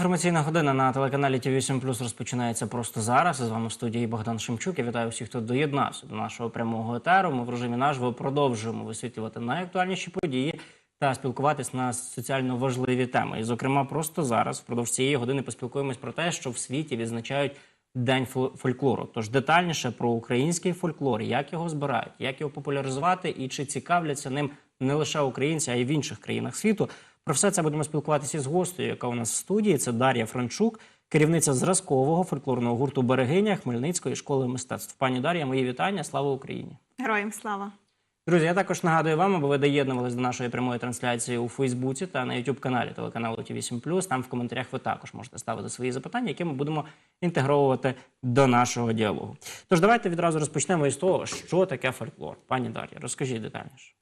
Інформаційна година на телеканалі ТВ 7 Плюс розпочинається просто зараз. З вами в студії Богдан Шемчук. Я вітаю всіх, хто доєднався до нашого прямого етеру. Ми в режимі наживо продовжуємо висвітлювати найактуальніші події та спілкуватись на соціально важливі теми. І, зокрема, просто зараз, впродовж цієї години, поспілкуємось про те, що в світі відзначають День фол- фольклору. Тож детальніше про український фольклор, як його збирають, як його популяризувати і чи цікавляться ним не лише українці, а й в інших країнах світу. Про все це будемо спілкуватися з гостею, яка у нас в студії. Це Дар'я Франчук, керівниця зразкового фольклорного гурту Берегиня Хмельницької школи мистецтв. Пані Дар'я, мої вітання. Слава Україні! Героям слава! Друзі, я також нагадую вам, аби ви доєднувались до нашої прямої трансляції у Фейсбуці та на youtube каналі телеканалу ТВ7+. Там в коментарях ви також можете ставити свої запитання, які ми будемо інтегровувати до нашого діалогу. Тож давайте відразу розпочнемо із того, що таке фольклор. Пані Дар'я, розкажіть детальніше.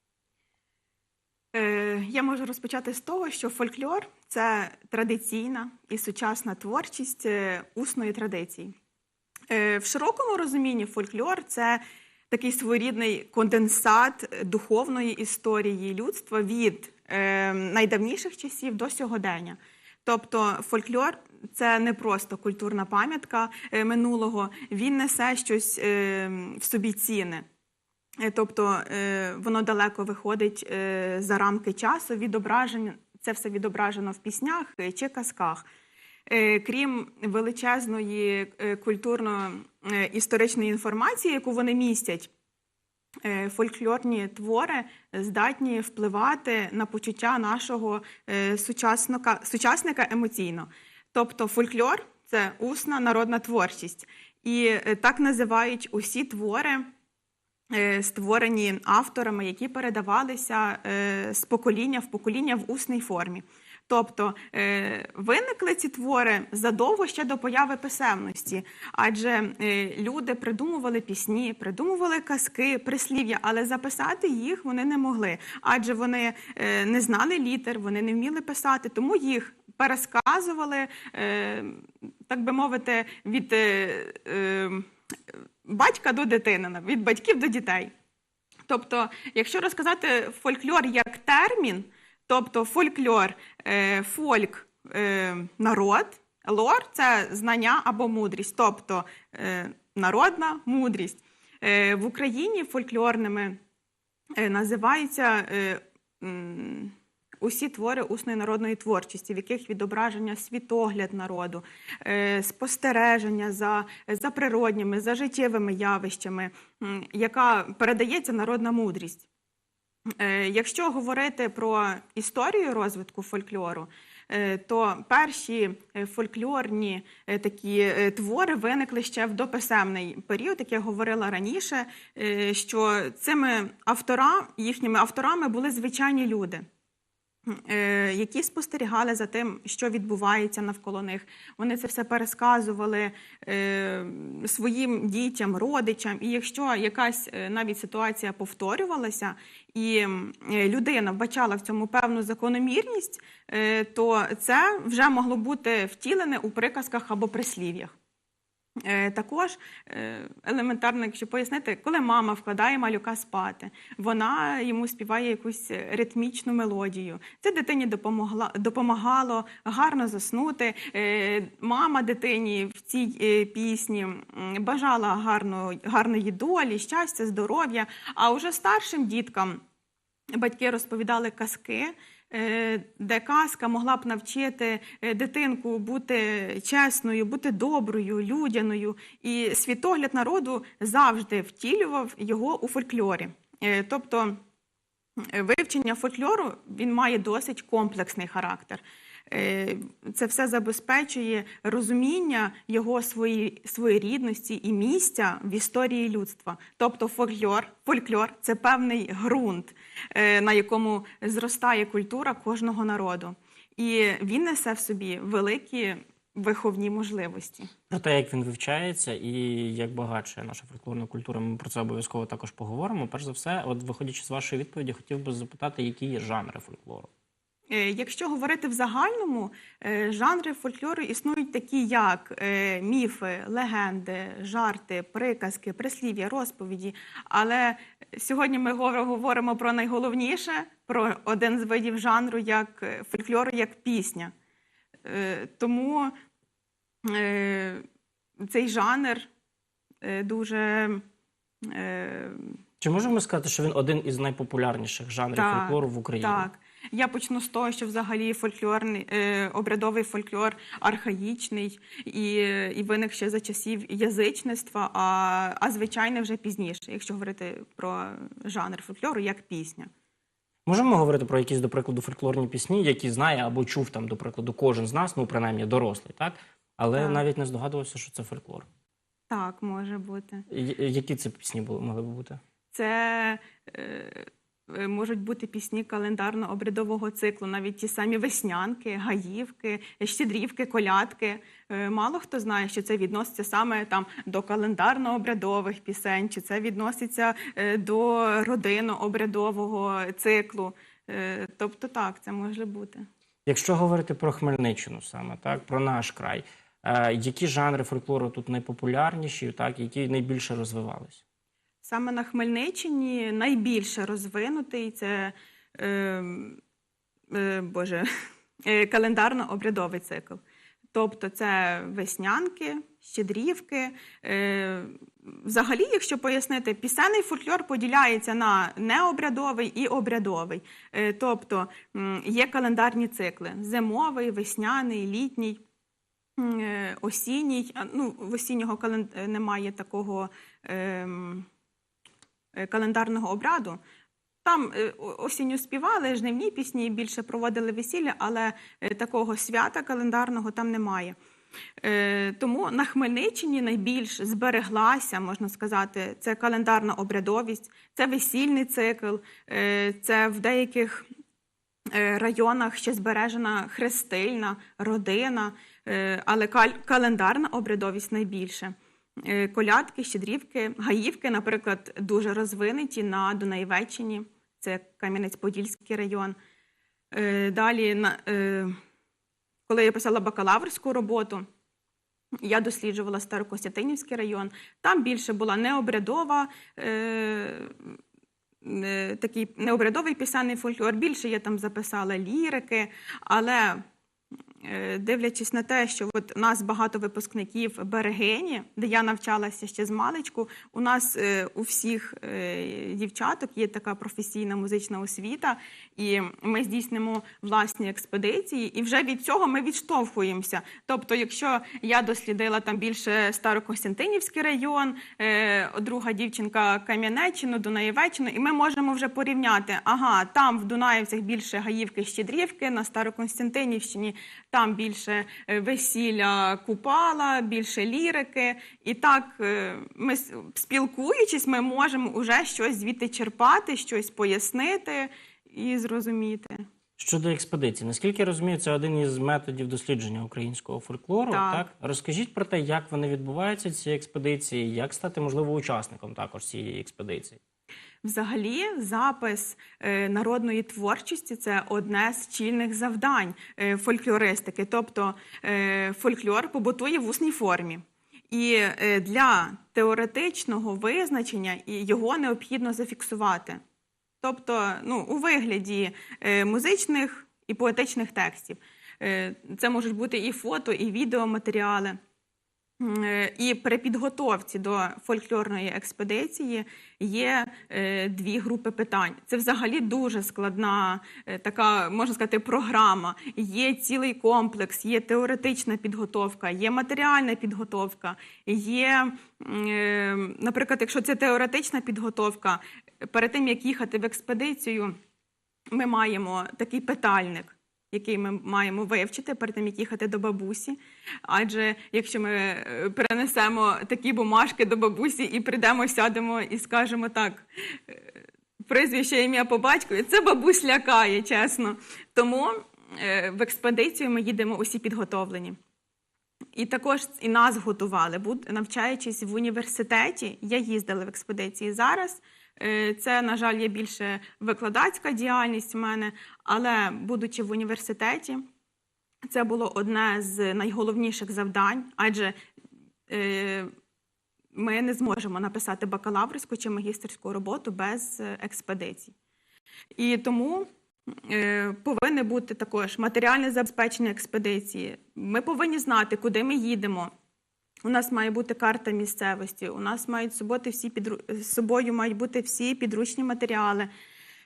Е, я можу розпочати з того, що фольклор це традиційна і сучасна творчість е, усної традиції. Е, в широкому розумінні фольклор це такий своєрідний конденсат духовної історії людства від найдавніших часів до сьогодення. Тобто фольклор це не просто культурна пам'ятка минулого, він несе щось в собі цінне. Е, Тобто е, воно далеко виходить е, за рамки часу, відображення, це все відображено в піснях чи казках. Крім величезної культурно-історичної інформації, яку вони містять, фольклорні твори здатні впливати на почуття нашого сучасника, сучасника емоційно. Тобто фольклор це усна народна творчість. І так називають усі твори створені авторами, які передавалися е, з покоління в покоління в усній формі. Тобто е, виникли ці твори задовго ще до появи писемності, адже е, люди придумували пісні, придумували казки, прислів'я, але записати їх вони не могли, адже вони е, не знали літер, вони не вміли писати, тому їх пересказували, е, так би мовити, від е, е, батька до дитини, від батьків до дітей. Тобто, якщо розказати фольклор як термін, тобто фольклор, е, фольк е, народ, лор це знання або мудрість, тобто е, народна мудрість. В Україні фольклорними називаються усі твори усної народної творчості, в яких відображення світогляд народу, е, спостереження за, за природніми, за життєвими явищами, яка передається народна мудрість. Е, Якщо говорити про історію розвитку фольклору, е, то перші фольклорні такі твори виникли ще в дописемний період, як я говорила раніше, що цими автора, їхніми авторами були звичайні люди. Е, Які спостерігали за тим, що відбувається навколо них, вони це все пересказували е, своїм дітям, родичам. І якщо якась е, навіть ситуація повторювалася, і людина вбачала в цьому певну закономірність, то це вже могло бути втілене у приказках або прислів'ях. Е, Також е, елементарно, якщо пояснити, коли мама вкладає малюка спати, вона йому співає якусь ритмічну мелодію. Це дитині допомогла, допомагало гарно заснути. Е, Мама дитині в цій пісні бажала гарно, гарної долі, щастя, здоров'я. А уже старшим діткам батьки розповідали казки. Е, Де казка могла б навчити е, дитинку бути чесною, бути доброю, людяною, і світогляд народу завжди втілював його у фольклорі. Е, Тобто вивчення фольклору він має досить комплексний характер. Е, Це все забезпечує розуміння його свої, своєрідності і місця в історії людства. Тобто фольклор, фольклор це певний ґрунт, е, на якому зростає культура кожного народу. І він несе в собі великі виховні можливості. Про те, як він вивчається і як багатшає наша фольклорна культура, ми про це обов'язково також поговоримо. Перш за все, от виходячи з вашої відповіді, хотів би запитати, які є жанри фольклору. Е, Якщо говорити в загальному, е, жанри фольклору існують такі, як е, міфи, легенди, жарти, приказки, прислів'я, розповіді. Але сьогодні ми говоримо про найголовніше, про один з видів жанру, як фольклору, як пісня. Тому цей жанр дуже Чи можемо сказати, що він один із найпопулярніших жанрів Так, фольклору в Україні? Так. Я почну з того, що взагалі фольклорний е, обрядовий фольклор архаїчний і, і виник ще за часів язичництва, а, а звичайне вже пізніше, якщо говорити про жанр фольклору як пісня. Можемо говорити про якісь, до прикладу, фольклорні пісні, які знає або чув там, до прикладу, кожен з нас, ну принаймні дорослий, так? Але Так. навіть не здогадувався, що це фольклор. Так, може бути. Я- Які це пісні були, могли б бути? Це е, е, можуть бути пісні календарно-обрядового циклу, навіть ті самі веснянки, гаївки, щедрівки, колядки. Е, Мало хто знає, що це відноситься саме там до календарно-обрядових пісень, чи це відноситься е, до родинно-обрядового циклу. Е, Тобто так, це може бути. Якщо говорити про Хмельниччину саме, так, про наш край, е, які жанри фольклору тут найпопулярніші, так, які найбільше розвивались? Саме на Хмельниччині найбільше розвинутий це е, е, Боже, е, календарно-обрядовий цикл. Тобто це веснянки, щедрівки. Е, взагалі, якщо пояснити, пісенний фольклор поділяється на необрядовий і обрядовий. Е, тобто є календарні цикли: зимовий, весняний, літній. е, Осінній, ну, в осіннього кален... е, немає такого ем, календарного обряду. Там е, осінню співали, жнивні пісні, більше проводили весілля, але е, такого свята календарного там немає. Е, Тому на Хмельниччині найбільш збереглася, можна сказати, це календарна обрядовість, це весільний цикл, е, це в деяких е, районах ще збережена хрестильна, родина, е, але календарна обрядовість найбільше. Е, Колядки, щедрівки, гаївки, наприклад, дуже розвинуті на Дунаєвеччині, це Кам'янець-Подільський район. Е, Далі, е, коли я писала бакалаврську роботу, я досліджувала Старокостянтинівський район. Там більше була необрядова, такий необрядовий пісенний фольклор. Більше я там записала лірики, але дивлячись на те, що от у нас багато випускників Берегині, де я навчалася ще з маличку, у нас е, у всіх е, дівчаток є така професійна музична освіта, і ми здійснимо власні експедиції, і вже від цього ми відштовхуємося. Тобто, якщо я дослідила там більше Старокостянтинівський район, е, друга дівчинка Кам'янеччину, Дунаєвеччину, і ми можемо вже порівняти. Ага, там в Дунаєвцях більше гаївки, щедрівки, на Староконстантинівщині там більше е, весілля купала, більше лірики. І так е, ми спілкуючись, ми можемо вже щось звідти черпати, щось пояснити і зрозуміти. Щодо експедиції, наскільки я розумію, це один із методів дослідження українського фольклору. Так. Так. розкажіть про те, як вони відбуваються, ці експедиції, як стати можливо учасником також цієї експедиції. Взагалі, запис е, народної творчості це одне з чільних завдань е, фольклористики. Тобто е, фольклор побутує в усній формі. І для теоретичного визначення його необхідно зафіксувати. Тобто, ну, у вигляді музичних і поетичних текстів. Це можуть бути і фото, і відеоматеріали. Е, І при підготовці до фольклорної експедиції є е, дві групи питань. Це взагалі дуже складна е, така, можна сказати, програма. Є цілий комплекс, є теоретична підготовка, є матеріальна підготовка, є, наприклад, якщо це теоретична підготовка, перед тим як їхати в експедицію, ми маємо такий питальник. Який ми маємо вивчити перед тим, як їхати до бабусі. Адже якщо ми е, перенесемо такі бумажки до бабусі і прийдемо, сядемо і скажемо так, е, прізвище ім'я по батькові, це бабусь лякає, чесно. Тому е, в експедицію ми їдемо усі підготовлені. І також і нас готували. Навчаючись в університеті, я їздила в експедиції зараз. Е, Це, на жаль, є більше викладацька діяльність в мене, але будучи в університеті, це було одне з найголовніших завдань, адже е, ми не зможемо написати бакалаврську чи магістерську роботу без е, експедицій. І тому Повинне бути також матеріальне забезпечення експедиції. Ми повинні знати, куди ми їдемо. У нас має бути карта місцевості. У нас мають суботи всі підру... з собою мають бути всі підручні матеріали.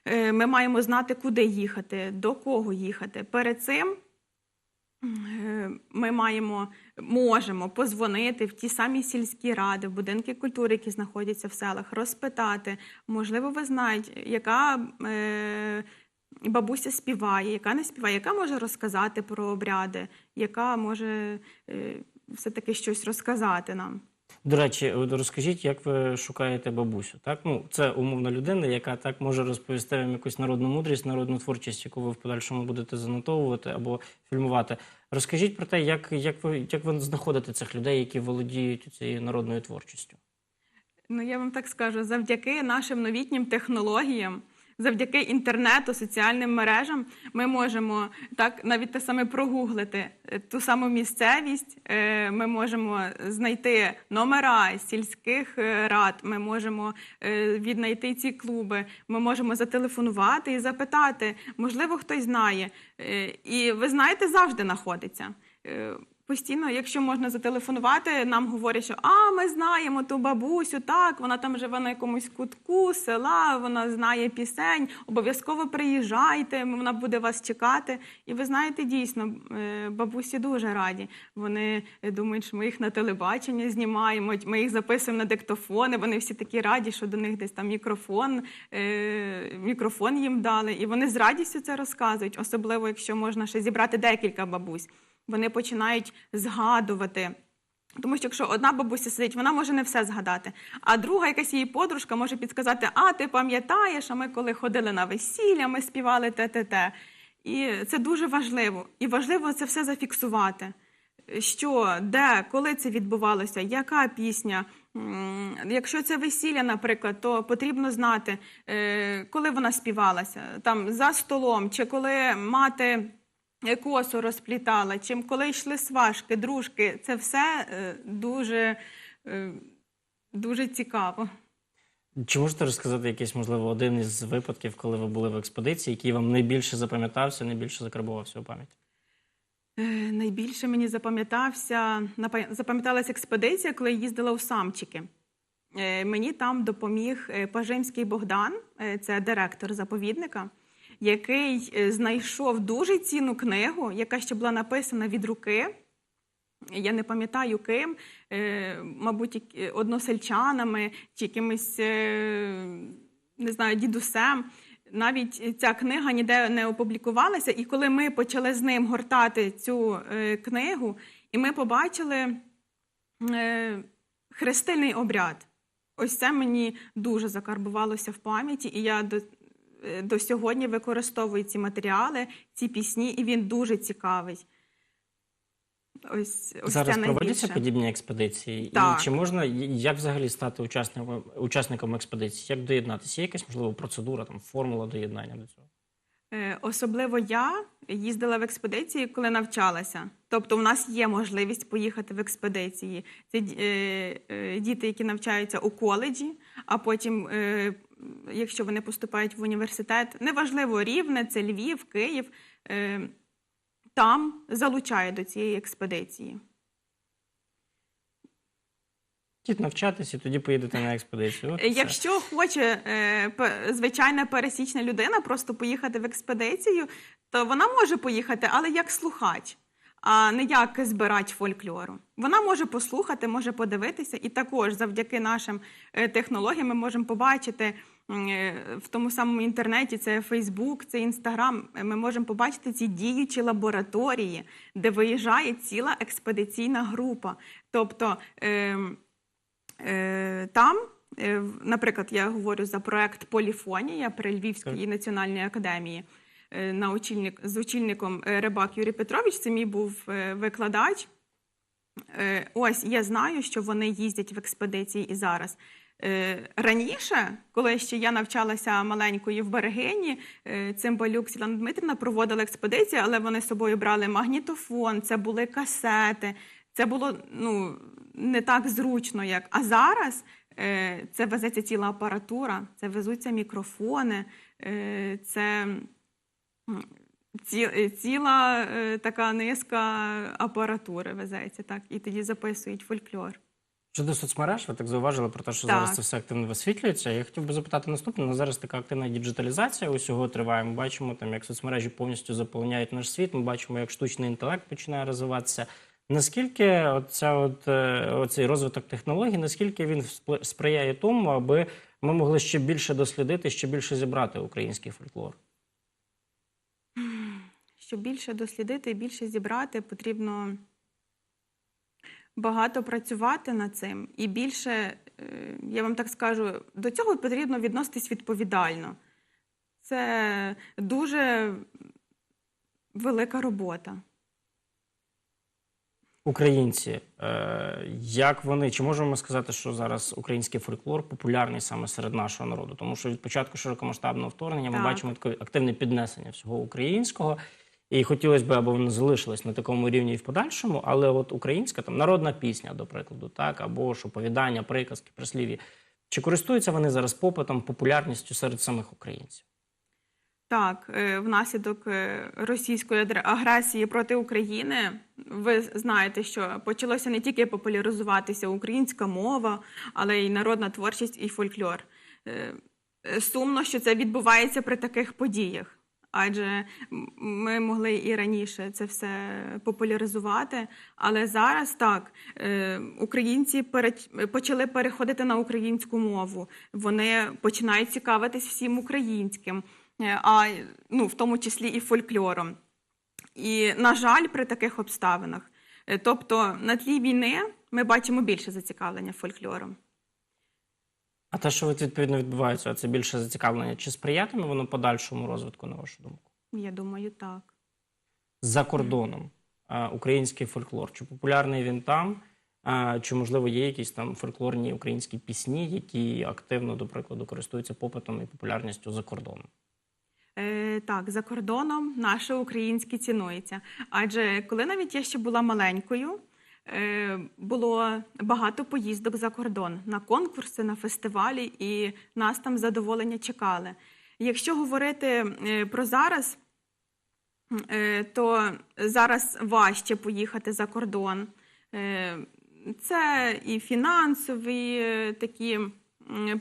Е, Ми маємо знати, куди їхати, до кого їхати. Перед цим е, ми маємо, можемо позвонити в ті самі сільські ради, в будинки культури, які знаходяться в селах, розпитати. Можливо, ви знаєте, яка е, бабуся співає, яка не співає, яка може розказати про обряди, яка може все-таки щось розказати нам. До речі, розкажіть, як ви шукаєте бабусю? Так, ну це умовна людина, яка так може розповісти вам якусь народну мудрість, народну творчість, яку ви в подальшому будете занотовувати або фільмувати. Розкажіть про те, як, як ви як ви знаходите цих людей, які володіють цією народною творчістю. Ну, я вам так скажу, завдяки нашим новітнім технологіям, завдяки інтернету, соціальним мережам, ми можемо так навіть те саме прогуглити е, ту саму місцевість. е, Ми можемо знайти номера сільських е, рад. Ми можемо віднайти ці клуби. Ми можемо зателефонувати і запитати. Можливо, хтось знає. І ви знаєте, завжди знаходиться. Постійно, якщо можна зателефонувати, нам говорять, що а ми знаємо ту бабусю, так вона там живе на якомусь кутку села, вона знає пісень. Обов'язково приїжджайте, вона буде вас чекати. І ви знаєте, дійсно, е, бабусі дуже раді. Вони думають, що ми їх на телебачення знімаємо, ми їх записуємо на диктофони. Вони всі такі раді, що до них десь там мікрофон, е, мікрофон їм дали. І вони з радістю це розказують, особливо якщо можна ще зібрати декілька бабусь вони починають згадувати. Тому що якщо одна бабуся сидить, вона може не все згадати. А друга, якась її подружка, може підказати: А, ти пам'ятаєш, а ми коли ходили на весілля, ми співали те-те-те. І це дуже важливо. І важливо це все зафіксувати. Що, де, коли це відбувалося, яка пісня. Якщо це весілля, наприклад, то потрібно знати, е, коли вона співалася, там за столом, чи коли мати косу розплітала, чим коли йшли сважки, дружки, це все е, дуже, е, дуже цікаво. Чи можете розказати якийсь, можливо, один із випадків, коли ви були в експедиції, який вам найбільше запам'ятався, найбільше закарбувався у пам'яті? Е, Найбільше мені запам'ятався запам'яталася експедиція, коли я їздила у Самчики. Мені там допоміг Пажимський Богдан, це директор заповідника, який е, знайшов дуже цінну книгу, яка ще була написана від руки. Я не пам'ятаю ким, е, мабуть, е, односельчанами чи якимось, не знаю, дідусем. Навіть ця книга ніде не опублікувалася. І коли ми почали з ним гортати цю книгу, і ми побачили хрестильний обряд. Ось це мені дуже закарбувалося в пам'яті, і я до, е, сьогодні використовую ці матеріали, ці пісні, і він дуже цікавий. Ось, ось Зараз проводяться подібні експедиції? Так. І чи можна, як взагалі стати учасником, учасником експедиції? Як доєднатися? Є якась, можливо, процедура, там, формула доєднання до цього? Е, Особливо я їздила в експедиції, коли навчалася. Тобто, у нас є можливість поїхати в експедиції. Це е, діти, які навчаються у коледжі, а потім, якщо вони поступають в університет, неважливо рівне, це Львів, Київ, е, там залучають до цієї експедиції. Ідіть навчатися, тоді поїдете на експедицію. От і все. Якщо хоче е, звичайна пересічна людина просто поїхати в експедицію, то вона може поїхати, але як слухач, а не як збирач фольклору. Вона може послухати, може подивитися, і також завдяки нашим е, технологіям ми можемо побачити в тому самому інтернеті, це Фейсбук, це Інстаграм. Ми можемо побачити ці діючі лабораторії, де виїжджає ціла експедиційна група. Тобто. ем, Е, Там, е, наприклад, я говорю за проект Поліфонія при Львівській національній академії е, на очільник, з очільником е, Рибак Юрій Петрович. Це мій був е, викладач. Е, Ось я знаю, що вони їздять в експедиції і зараз. Е, Раніше, коли ще я навчалася маленькою в Берегині, е, Цимбалюк Світлана Дмитрівна проводила експедиції, але вони з собою брали магнітофон, це були касети. Це було ну, не так зручно, як. А зараз е, це везеться ціла апаратура, це везуться мікрофони, це ці, ціла така низка апаратури везеться, так, і тоді записують фольклор. Щодо соцмереж, ви так зауважили про те, що Так. зараз це все активно висвітлюється. Я хотів би запитати наступне. Ну, зараз така активна діджиталізація усього триває. Ми бачимо, там, як соцмережі повністю заповняють наш світ. Ми бачимо, як штучний інтелект починає розвиватися. Наскільки оця от, е, оцей розвиток технологій, наскільки він сприяє тому, аби ми могли ще більше дослідити, ще більше зібрати український фольклор? Щоб більше дослідити, більше зібрати, потрібно багато працювати над цим. І більше, е, я вам так скажу, до цього потрібно відноситись відповідально. Це дуже велика робота. Українці, е, як вони, чи можемо ми сказати, що зараз український фольклор популярний саме серед нашого народу? Тому що від початку широкомасштабного вторгнення ми Так. бачимо таке активне піднесення всього українського. І хотілося б, аби воно залишилось на такому рівні і в подальшому, але от українська там народна пісня, до прикладу, так, або ж оповідання, приказки, прислів'я. Чи користуються вони зараз попитом, популярністю серед самих українців? Так, е, внаслідок е, російської агресії проти України, ви знаєте, що почалося не тільки популяризуватися українська мова, але й народна творчість і фольклор. Е, Сумно, що це відбувається при таких подіях. Адже ми могли і раніше це все популяризувати, але зараз так е, українці почали переходити на українську мову. Вони починають цікавитись всім українським, е, а ну в тому числі і фольклором. І на жаль, при таких обставинах. Е, Тобто на тлі війни ми бачимо більше зацікавлення фольклором. А те, що відповідно відбувається, це більше зацікавлення, чи сприятиме воно подальшому розвитку, на вашу думку? Я думаю, так. за кордоном український фольклор? Чи популярний він там? Чи можливо є якісь там фольклорні українські пісні, які активно, до прикладу, користуються попитом і популярністю за кордоном? Е, так, за кордоном наше українське цінується. Адже коли навіть я ще була маленькою, було багато поїздок за кордон на конкурси, на фестивалі, і нас там задоволення чекали. Якщо говорити е, про зараз, е, то зараз важче поїхати за кордон. Е, Це і фінансові е, такі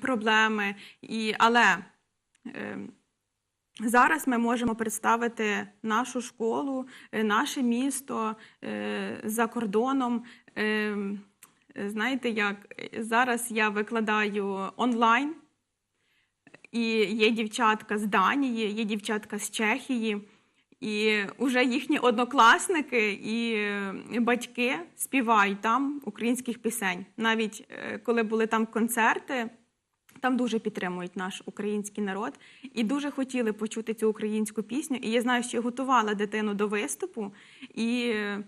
проблеми, і, але е, Зараз ми можемо представити нашу школу, е, наше місто е, за кордоном. Е, Знаєте, як зараз я викладаю онлайн, і є дівчатка з Данії, є дівчатка з Чехії, і вже їхні однокласники і батьки співають там українських пісень. Навіть коли були там концерти, там дуже підтримують наш український народ і дуже хотіли почути цю українську пісню. І я знаю, що я готувала дитину до виступу, і е,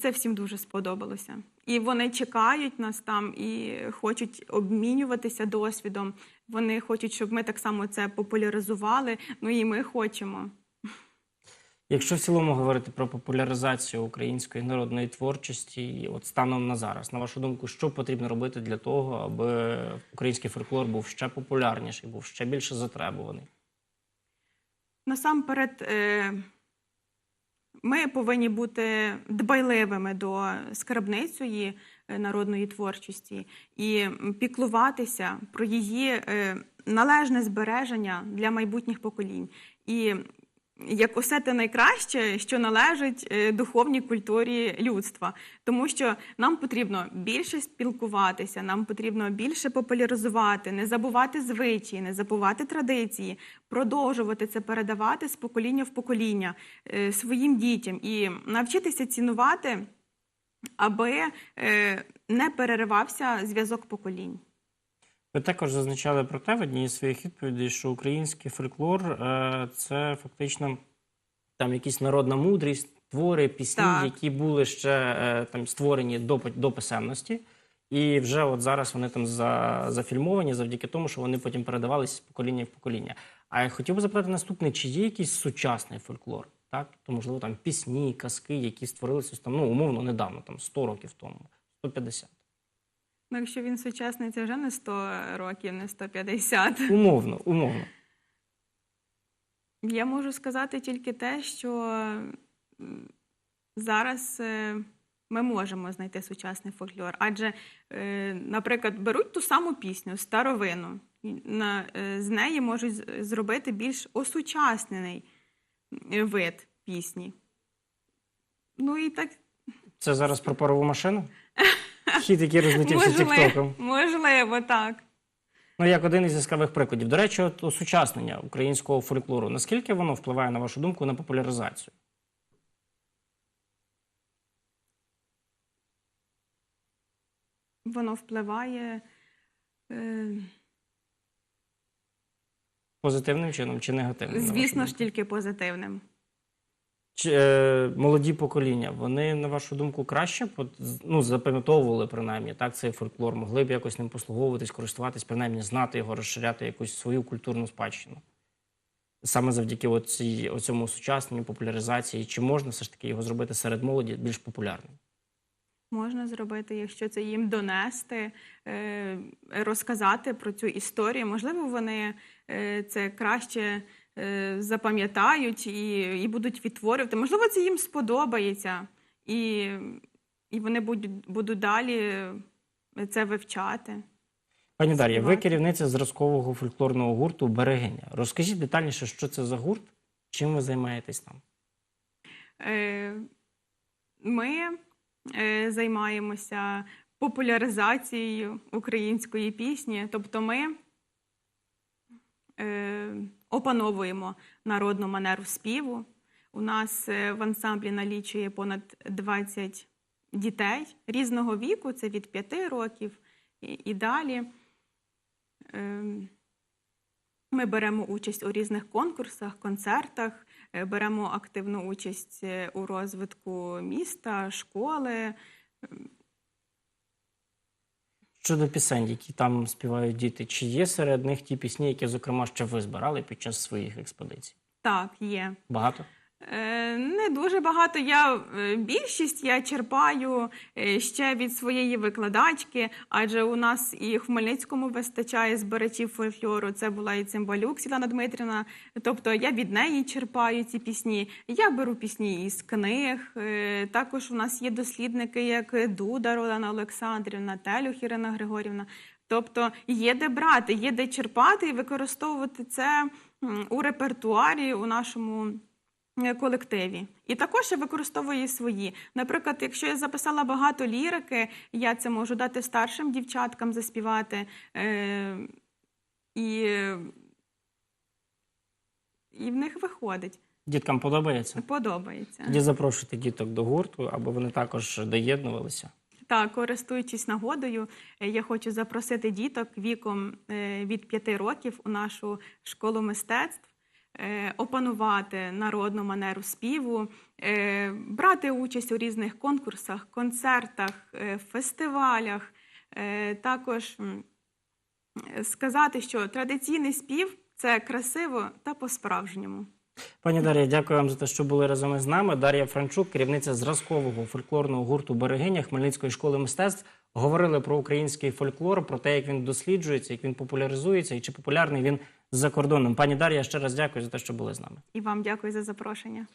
це всім дуже сподобалося. І вони чекають нас там і хочуть обмінюватися досвідом. Вони хочуть, щоб ми так само це популяризували. Ну і ми хочемо. Якщо в цілому говорити про популяризацію української народної творчості, от станом на зараз, на вашу думку, що потрібно робити для того, аби український фольклор був ще популярніший, був ще більше затребуваний? Насамперед, е, ми повинні бути дбайливими до скарбницеї е, народної творчості і піклуватися про її е, належне збереження для майбутніх поколінь. І як усе те найкраще, що належить е, духовній культурі людства, тому що нам потрібно більше спілкуватися, нам потрібно більше популяризувати, не забувати звичаї, не забувати традиції, продовжувати це передавати з покоління в покоління е, своїм дітям і навчитися цінувати, аби е, не переривався зв'язок поколінь. Ви також зазначали про те в одній із своїх відповідей, що український фольклор е, це фактично там якісь народна мудрість, твори, пісні, Так. які були ще е, там створені до, до писемності. І вже от зараз вони там за, зафільмовані завдяки тому, що вони потім передавалися з покоління в покоління. А я хотів би запитати наступне: чи є якийсь сучасний фольклор? Так, то можливо там пісні, казки, які створилися там, ну умовно недавно, там 100 років тому, 150. Ну, якщо він сучасний, це вже не 100 років, не 150. Умовно, умовно. Я можу сказати тільки те, що зараз е, ми можемо знайти сучасний фольклор, адже, е, наприклад, беруть ту саму пісню, старовину, е, з неї можуть зробити більш осучаснений вид пісні. Ну і так Це зараз про парову машину? Хід, який розлетівся тіктоком. можливо, так. Ну, як один із яскравих прикладів. До речі, от осучаснення українського фольклору. Наскільки воно впливає, на вашу думку, на популяризацію? Воно впливає. Е, Позитивним чином чи негативним? Звісно ж, тільки позитивним. Чи, е, молоді покоління, вони, на вашу думку, краще ну, запам'ятовували принаймні так, цей фольклор, могли б якось ним послуговуватись, користуватись, принаймні знати його, розширяти якусь свою культурну спадщину. Саме завдяки оцій, оцьому сучасненню, популяризації, чи можна все ж таки його зробити серед молоді більш популярним? Можна зробити, якщо це їм донести, е, розказати про цю історію. Можливо, вони е, це краще запам'ятають і, і будуть відтворювати. Можливо, це їм сподобається, і, і вони будуть, будуть далі це вивчати. Пані Дар'я, ви керівниця зразкового фольклорного гурту Берегиня. Розкажіть детальніше, що це за гурт, чим ви займаєтесь там? Е, Ми е, займаємося популяризацією української пісні, тобто ми е, опановуємо народну манеру співу. У нас е, в ансамблі налічує понад 20 дітей різного віку, це від 5 років і, далі. Е, Ми беремо участь у різних конкурсах, концертах, е, беремо активну участь е, у розвитку міста, школи. Щодо пісень, які там співають діти, чи є серед них ті пісні, які, зокрема, ще ви збирали під час своїх експедицій? Так, є. Багато? Е, Не дуже багато. Я е, більшість я черпаю е, ще від своєї викладачки, адже у нас і в Хмельницькому вистачає збирачів фольклору. Це була і цимбалюк Світлана Дмитрівна. Тобто я від неї черпаю ці пісні. Я беру пісні із книг. Також у нас є дослідники, як Дуда Ролана Олександрівна, Телюх Ірина Григорівна. Тобто є де брати, є де черпати і використовувати це у репертуарі у нашому колективі. І також я використовую свої. Наприклад, якщо я записала багато лірики, я це можу дати старшим дівчаткам заспівати. Е, і, і в них виходить. Діткам подобається? Подобається. Тоді запрошуйте діток до гурту, аби вони також доєднувалися. Так, користуючись нагодою, е, я хочу запросити діток віком е, від 5 років у нашу школу мистецтв. Е, Опанувати народну манеру співу, е, брати участь у різних конкурсах, концертах, е, фестивалях, також сказати, що традиційний спів це красиво та по-справжньому. Пані Дар'я, дякую вам за те, що були разом із нами. Дар'я Франчук, керівниця зразкового фольклорного гурту Берегиня Хмельницької школи мистецтв. Говорили про український фольклор, про те, як він досліджується, як він популяризується і чи популярний він за кордоном. Пані Дар'я, ще раз дякую за те, що були з нами. І вам дякую за запрошення.